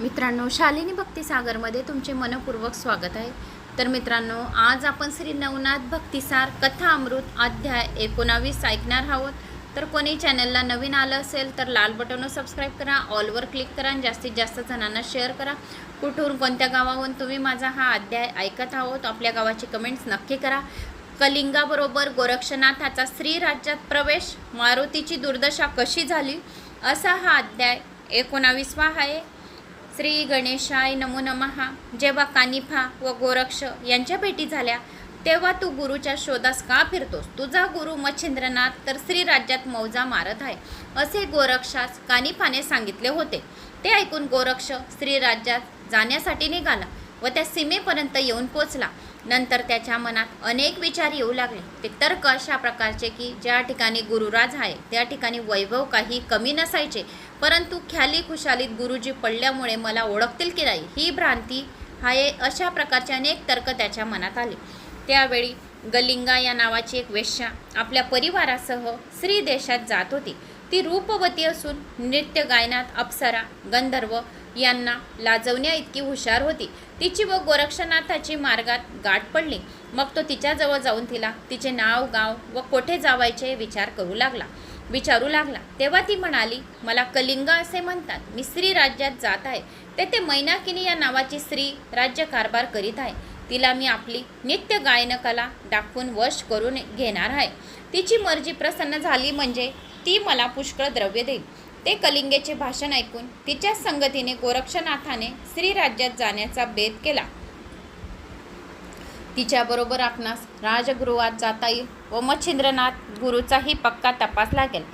मित्रांनो शालिनी भक्तिसागरमध्ये तुमचे मनपूर्वक स्वागत आहे. तर मित्रांनो आज आपण श्री नवनाथ भक्तिसार कथा अमृत अध्याय एकोणावीस ऐकणार आहोत. तर कोणी चॅनलला नवीन आलं असेल तर लाल बटनवर सबस्क्राईब करा ऑलवर क्लिक करा आणि जास्तीत जास्त जणांना शेअर करा. कुठून कोणत्या गावाहून तुम्ही माझा हा अध्याय ऐकत आहोत आपल्या गावाची कमेंट्स नक्की करा. कलिंगाबरोबर गोरक्षनाथाचा स्त्री राज्यात प्रवेश मारुतीची दुर्दशा कशी झाली असा हा अध्याय एकोणावीसवा आहे. श्री गणेशाय नमो नमहा. जेव्हा कानिफा व गोरक्ष यांच्या भेटी झाल्या तेव्हा तू गुरुच्या शोधास का फिरतोस? तुझा गुरु मच्छिंद्रनाथ तर श्री राज्यात मौजा मारत आहे असे गोरक्षास कानिफाने सांगितले होते. ते ऐकून गोरक्ष श्री राज्यात जाण्यासाठी निघाला व त्या सीमेपर्यंत येऊन पोचला. नंतर त्याच्या मनात अनेक विचार येऊ लागले. ते तर्क अशा प्रकारचे की ज्या ठिकाणी गुरुराज आहे त्या ठिकाणी वैभव काही कमी नसायचे. परंतु ख्याली खुशालीत गुरुजी पडल्यामुळे मला ओळखतील की नाही ही भ्रांती आहे अशा प्रकारचे अनेक तर्क त्याच्या मनात आले. त्यावेळी गलिंगा या नावाची एक वेश्या आपल्या परिवारासह श्री देशात जात होती. ती रूपवती असून नृत्य गायनात अप्सरा गंधर्व यांना लाजवण्या इतकी हुशार होती. तिची व गोरक्षनाथाची मार्गात गाठ पडली. मग तो तिच्याजवळ जाऊन तिला तिचे नाव गाव व कोठे जावायचे विचार करू लागला. विचारू लागला. तेव्हा ती म्हणाली मला कलिंग असे म्हणतात. मी स्त्री राज्यात जात आहे. तेथे मैनाकिनी या नावाची स्त्री राज्य कारभार करीत आहे. तिला मी आपली नित्य गायनकला दाखवून वश करून घेणार आहे. तिची मर्जी प्रसन्न झाली म्हणजे ती मला पुष्कळ द्रव्य देईल. ते कलिंगेचे भाषण ऐकून तिच्याच संगतीने गोरक्षनाथाने श्रीराज्यात जाण्याचा बेत केला. तिच्याबरोबर आपणास राजगृहात जाता येईल व मच्छिंद्रनाथ गुरुचाही पक्का तपास लागेल.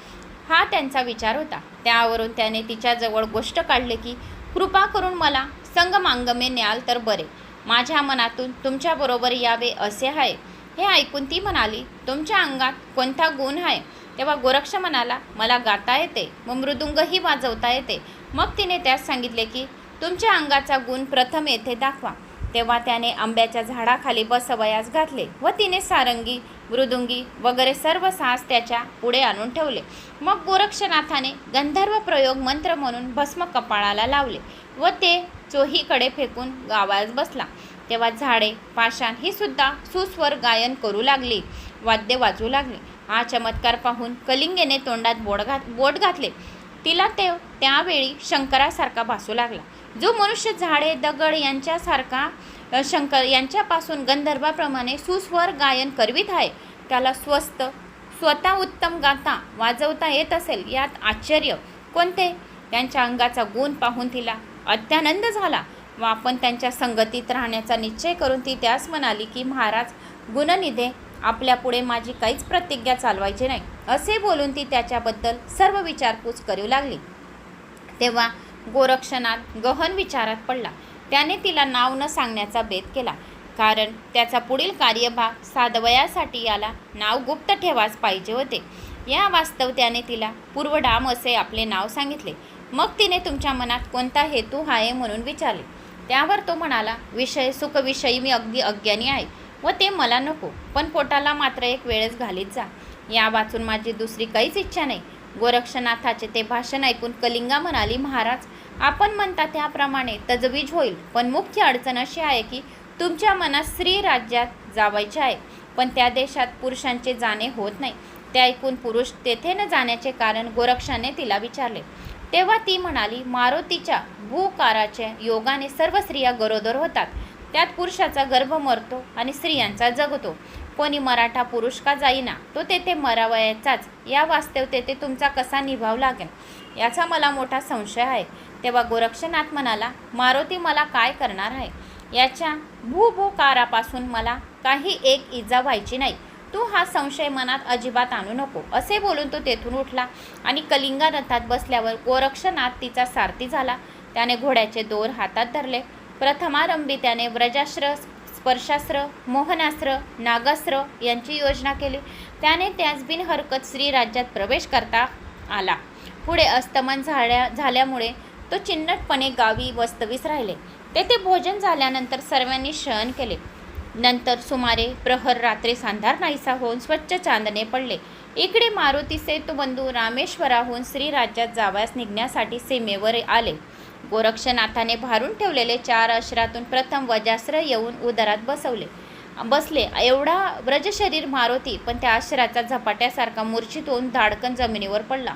हा त्यांचा विचार होता. त्यावरून त्याने तिच्याजवळ गोष्ट काढली की कृपा करून मला संगमांगमे न्याल तर बरे. माझ्या मनातून तुमच्याबरोबर यावे असे आहे. हे ऐकून ती म्हणाली तुमच्या अंगात कोणता गुण आहे? तेव्हा गोरक्ष म्हणाला मला गाता येते व मृदुंगही वाजवता येते. मग तिने त्यास सांगितले की तुमच्या अंगाचा गुण प्रथम येथे दाखवा. तेव्हा त्याने आंब्याच्या झाडाखाली बसवयास घातले व तिने सारंगी मृदुंगी वगैरे सर्व सास त्याच्या पुढे आणून ठेवले. मग गोरक्षनाथाने गंधर्व प्रयोग मंत्र म्हणून भस्म कपाळाला लावले व ते चोहीकडे फेकून गावास बसला. तेव्हा झाडे पाषाण ही सुद्धा सुस्वर गायन करू लागली वाद्य वाजू लागले. हा चमत्कार पाहून कलिंगेने तोंडात बोट घात बोट घातले. तिला ते त्यावेळी शंकरासारखा भासू लागला. जो मनुष्य झाडे दगड यांच्यासारखा शंकर यांच्यापासून गंधर्वाप्रमाणे सुस्वर गायन करवीत आहे त्याला स्वस्त स्वतः उत्तम गाता वाजवता येत असेल यात आश्चर्य. कोणते? त्यांच्या अंगाचा गुण पाहून तिला अत्यानंद झाला. व आपण त्यांच्या संगतीत राहण्याचा निश्चय करून ती त्यास म्हणाली की महाराज गुणनिधे आपल्यापुढे माझी काहीच प्रतिज्ञा चालवायची नाही. असे बोलून ती त्याच्याबद्दल सर्व विचारपूस करू लागली. तेव्हा गोरक्षनाथ गहन विचारात पडला. त्याने तिला नाव न सांगण्याचा बेत केला. कारण त्याचा पुढील कार्यभाग साधवयासाठी याला नाव गुप्त ठेवाच पाहिजे होते. या वास्तव त्याने तिला पूर्वडाम असे आपले नाव सांगितले. मग तिने तुमच्या मनात कोणता हेतू आहे म्हणून विचारले. त्यावर तो म्हणाला विषय सुखविषयी मी अगदी अज्ञानी आहे व ते मला नको. पण पोटाला मात्र एक वेळेस घालीत जा. या वाचून माझी दुसरी काहीच इच्छा नाही. गोरक्षनाथाचे ते भाषण ऐकून कलिंगा म्हणाली महाराज आपण म्हणता त्याप्रमाणे तजवीज होईल पण मुख्य अडचण अशी आहे की तुमच्या मनात स्त्री राज्यात जावायचे आहे पण त्या देशात पुरुषांचे जाणे होत नाही. ते ऐकून पुरुष तेथे न जाण्याचे कारण गोरक्षाने तिला विचारले. तेव्हा ती म्हणाली मारुतीच्या भूकाराच्या योगाने सर्व स्त्रिया गरोदर होतात. त्यात पुरुषाचा गर्भ मरतो आणि स्त्रियांचा जगतो. कोणी मराठा पुरुष का जाईना तो तेथे मरावयाचाच. या वास्तव तेथे तुमचा कसा निभाव लागेल? याचा मला मोठा संशय आहे. तेव्हा गोरक्षनाथ म्हणाला मारुती मला काय करणार आहे? याच्या भूभूकारापासून मला काही एक इजा व्हायची नाही. तू हा संशय मनात अजिबात आणू नको. असे बोलून तो तेथून उठला आणि कलिंगा रथात बसल्यावर गोरक्षनाथ तिचा सारथी झाला. त्याने घोड्याचे दोर हातात धरले. प्रथमारंभी त्याने व्रजाश्रस स्पर्शास्त्र मोहनास्त्र नागास्त्र यांची योजना केली. त्याने त्यास बिनहरकत श्री राज्यात प्रवेश करता आला. पुढे अस्तमन झाल्या झाल्यामुळे तो चिन्नटपणे गावी वस्तवीस राहिले. तेथे भोजन झाल्यानंतर सर्वांनी शयन केले. नंतर सुमारे प्रहर रात्री सांधार नाहीसा होऊन स्वच्छ चांदणे पडले. इकडे मारुती सेतुबंधू रामेश्वराहून श्रीराज्यात जावयास निघण्यासाठी सीमेवर आले. गोरक्षनाथाने भारून ठेवलेले चार अश्रातून प्रथम वजास्त्र येऊन उदरात बसवले. बसले. एवढा व्रजशरीर मारुती पण त्या अश्राचा झपाट्यासारखा मूर्छित होऊन धाडकन जमिनीवर पडला.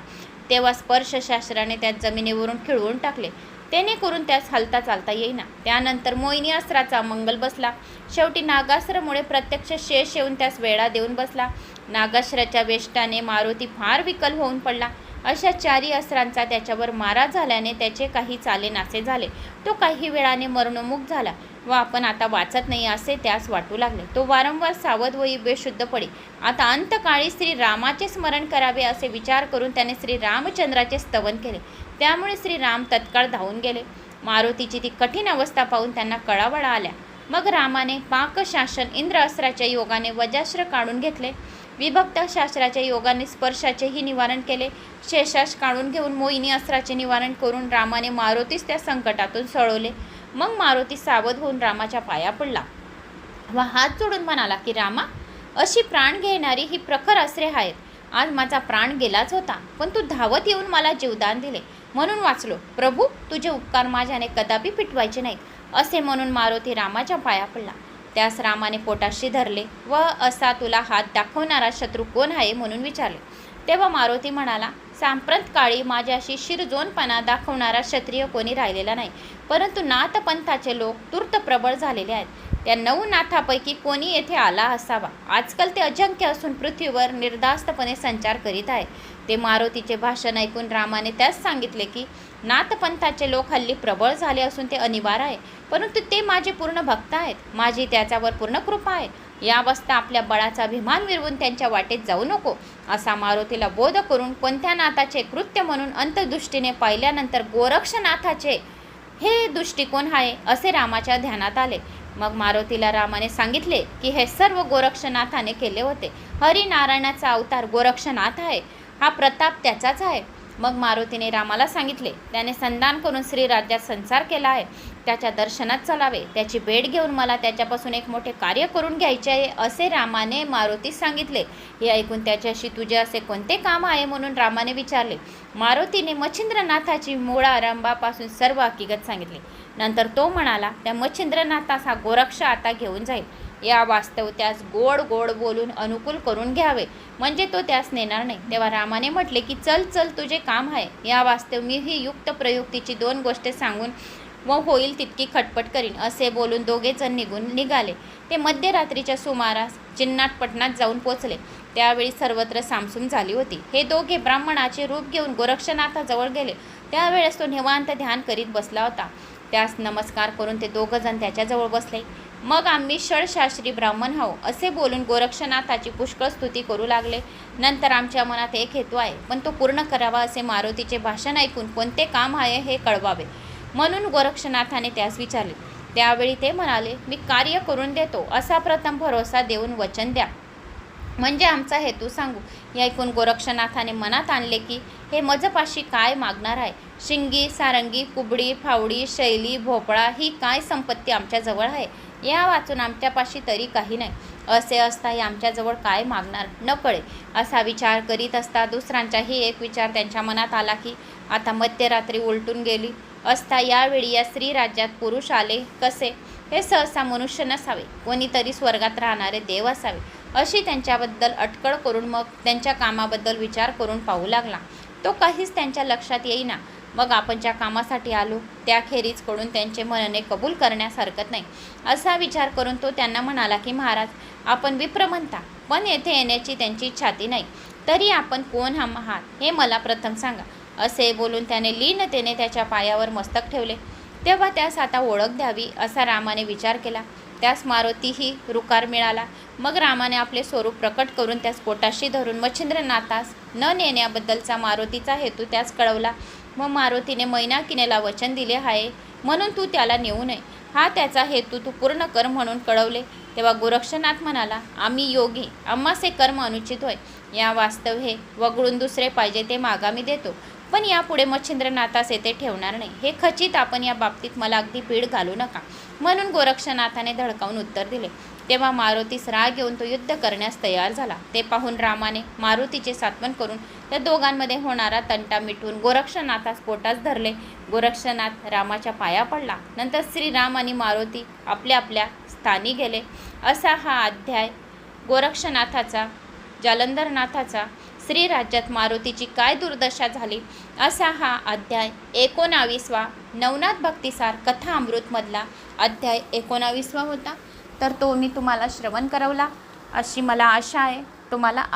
तेव्हा स्पर्शशास्त्राने त्या जमिनीवरून खिळवून टाकले. त्याने करून त्यास हलता चालता येईना. त्यानंतर मोहिनी अस्त्राचा मंगल बसला. शेवटी नागास्त्रमुळे प्रत्यक्ष शेष येऊन त्यास वेळा देऊन बसला. नागाश्राच्या वेष्टाने मारुती फार विकल होऊन पडला. अशा चारी अस्त्रांचा त्याच्यावर मारा झाल्याने त्याचे काही चालेनासे झाले. तो काही वेळाने मरणोमुख झाला व आपण आता वाचत नाही असे त्यास वाटू लागले. तो वारंवार सावध होई बेशुद्ध पडे. आता अंतकाळी श्री रामाचे स्मरण करावे असे विचार करून त्याने श्री रामचंद्राचे स्तवन केले. त्यामुळे श्री राम तत्काळ धावून गेले. मारुतीची ती कठीण अवस्था पाहून त्यांना कळावळा आल्या. मग रामाने पाकशासन इंद्र अस्त्राच्या योगाने वजास्त्र काढून घेतले. विभक्त शास्त्राच्या योगाने स्पर्शाचेही निवारण केले. शेषाश काढून घेऊन मोहिनी अस्त्राचे निवारण करून रामाने मारुतीस त्या संकटातून सळवले. मग मारुती सावध होऊन रामाच्या पाया पडला. व हात जोडून म्हणाला की रामा अशी प्राण घेणारी ही प्रखर अस्त्रे आहेत. आज माझा प्राण गेलाच होता पण तू धावत येऊन मला जीवदान दिले. म्हणून वाचलो. प्रभू तुझे उपकार माझ्याने कदापि पिटवायचे नाहीत. असे म्हणून मारुती रामाच्या पाया पडला. त्यास रामाने पोटाशी धरले व असा तुला हात दाखवणारा शत्रू कोण आहे म्हणून विचारले. तेव्हा मारुती म्हणाला सांप्रत काळी माझ्याशी शिरजोनपणा दाखवणारा क्षत्रिय कोणी राहिलेला नाही. परंतु नाथपंथाचे लोक तूर्त प्रबळ झालेले आहेत. त्या नऊ नाथापैकी कोणी येथे आला असावा? आजकाल ते अजंक्य असून पृथ्वीवर निर्धास्तपणे संचार करीत आहे. ते मारुतीचे भाषण ऐकून रामाने त्यास सांगितले की नाथपंथाचे लोक हल्ली प्रबळ झाले असून ते अनिवार्य आहे परंतु ते माझे पूर्ण भक्त आहेत माझी त्याच्यावर पूर्ण कृपा आहे. या अवस्था आपल्या बळाचा अभिमान मिरवून त्यांच्या वाटेत जाऊ नको असा मारुतीला बोध करून कोणत्या नाथाचे कृत्य म्हणून अंतदृष्टीने पाहिल्यानंतर गोरक्षनाथाचे हे दृष्टिकोन आहे असे रामाच्या ध्यानात आले. मग मारुतीला रामाने सांगितले की हे सर्व गोरक्षनाथाने केले होते. हरिनारायणाचा अवतार गोरक्षनाथ आहे. हा प्रताप त्याचाच आहे. मग मारुतीने रामाला सांगितले त्याने संधान करून श्रीराज्यात संसार केला आहे. त्याच्या दर्शनात चलावे त्याची भेट घेऊन मला त्याच्यापासून एक मोठे कार्य करून घ्यायचे आहे असे रामाने मारुतीस सांगितले. हे ऐकून त्याच्याशी तुझे असे कोणते काम आहे म्हणून रामाने विचारले. मारुतीने मच्छिंद्रनाथाची मूळारंभापासून सर्व हकीकत सांगितली. नंतर तो म्हणाला त्या मच्छिंद्रनाथास हा गोरक्ष आता घेऊन जाईल. या वास्तव त्यास गोड गोड बोलून अनुकूल करून घ्यावे. म्हणजे तो त्यास नेणार नाही. तेव्हा रामाने म्हटले की चल चल तुझे काम आहे. या वास्तव मी ही युक्त प्रयुक्तीची दोन गोष्टी सांगून व होईल तितकी खटपट करीन. असे बोलून दोघेजण निघून निघाले. ते मध्यरात्रीच्या सुमारास चिन्नाटपटणात जाऊन पोचले. त्यावेळी सर्वत्र सामसूम झाली होती. हे दोघे ब्राह्मणाचे रूप घेऊन गोरक्षनाथाजवळ गेले. त्यावेळेस तो निवांत ध्यान करीत बसला होता. त्यास नमस्कार करून ते दोघंजण त्याच्याजवळ बसले. मग आम्ही षडशास्त्री ब्राह्मण हो असे बोलून गोरक्षनाथाची पुष्कळ स्तुती करू लागले. नंतर आमच्या मनात एक हेतू आहे. पण तो पूर्ण करावा असे मारुतीचे भाषण ऐकून कोणते काम आहे हे कळवावे. म्हणून गोरक्षनाथाने त्यास विचारले. त्यावेळी ते म्हणाले मी कार्य करून देतो. असा प्रथम भरोसा देऊन वचन द्या. म्हणजे आमचा हेतू सांगू. हे ऐकून गोरक्षनाथाने मनात आणले की हे मजपाशी काय मागणार आहे? शिंगी सारंगी कुबडी फावडी शैली भोपळा ही काय संपत्ती आमच्याजवळ आहे? या वाचून आमच्यापाशी तरी काही नाही. असे असताही आमच्याजवळ काय मागणार? न कळे असा विचार करीत असता दुसऱ्यांचाही एक विचार त्यांच्या मनात आला की आता मध्यरात्री उलटून गेली. असता यावेळी या स्त्री राज्यात पुरुष आले कसे? हे सहसा मनुष्य नसावे. कोणीतरी स्वर्गात राहणारे देव असावे. अशी त्यांच्याबद्दल अटकळ करून मग त्यांच्या कामाबद्दल विचार करून पाहू लागला. तो काहीच त्यांच्या लक्षात येईना. मग आपण ज्या कामासाठी आलो त्याखेरीजकडून त्यांचे म्हणणे कबूल करण्यास हरकत नाही. असा विचार करून तो त्यांना म्हणाला की महाराज आपण विप्र म्हणता पण येथे येण्याची त्यांची छाती नाही. तरी आपण कोण हम आहात हे मला प्रथम सांगा. असे बोलून त्याने लीनतेने त्याच्या पायावर मस्तक ठेवले. तेव्हा त्यास आता ओळख द्यावी असा रामाने विचार केला. त्यास मारुतीही रुकार मिळाला. मग रामाने आपले स्वरूप प्रकट करून त्यास पोटाशी धरून मच्छिंद्रनाथास न नेण्याबद्दलचा मारुतीचा हेतू त्यास कळवला. मग मारुतीने मैनाकिनेला वचन दिले आहे म्हणून तू त्याला नेऊ नये. हा त्याचा हेतू तू पूर्ण कर म्हणून कळवले. तेव्हा गोरक्षनाथ म्हणाला आम्ही योगी. आम्हाचे कर्म अनुचित होय. या वास्तव हे वगळून दुसरे पाहिजे ते मागामी देतो. पण यापुढे मच्छिंद्रनाथास येथे ठेवणार नाही. हे खचित आपण या बाबतीत मला अगदी पीड घालू नका. म्हणून गोरक्षनाथाने धडकावून उत्तर दिले तेव्हा मारुतीस राग येऊन तो युद्ध करण्यास तयार झाला. ते पाहून रामाने मारुतीचे सात्वन करून त्या दोघांमध्ये होणारा तंटा मिटवून गोरक्षनाथास पोटास धरले. गोरक्षनाथ रामाच्या पाया पडला. नंतर श्रीराम आणि मारुती आपल्या आपल्या स्थानी गेले. असा हा अध्याय गोरक्षनाथाचा जालंधरनाथाचा श्रीराज्यात मारुतीची काय दुर्दशा झाली? असा हा अध्याय एकोणावीसवा नवनाथ भक्तिसार कथा अमृतमधला अध्याय एकोणावीसवा होता. तर तो मी तुम्हाला श्रवण करवला. अशी मला आशा आहे. तुम्हाला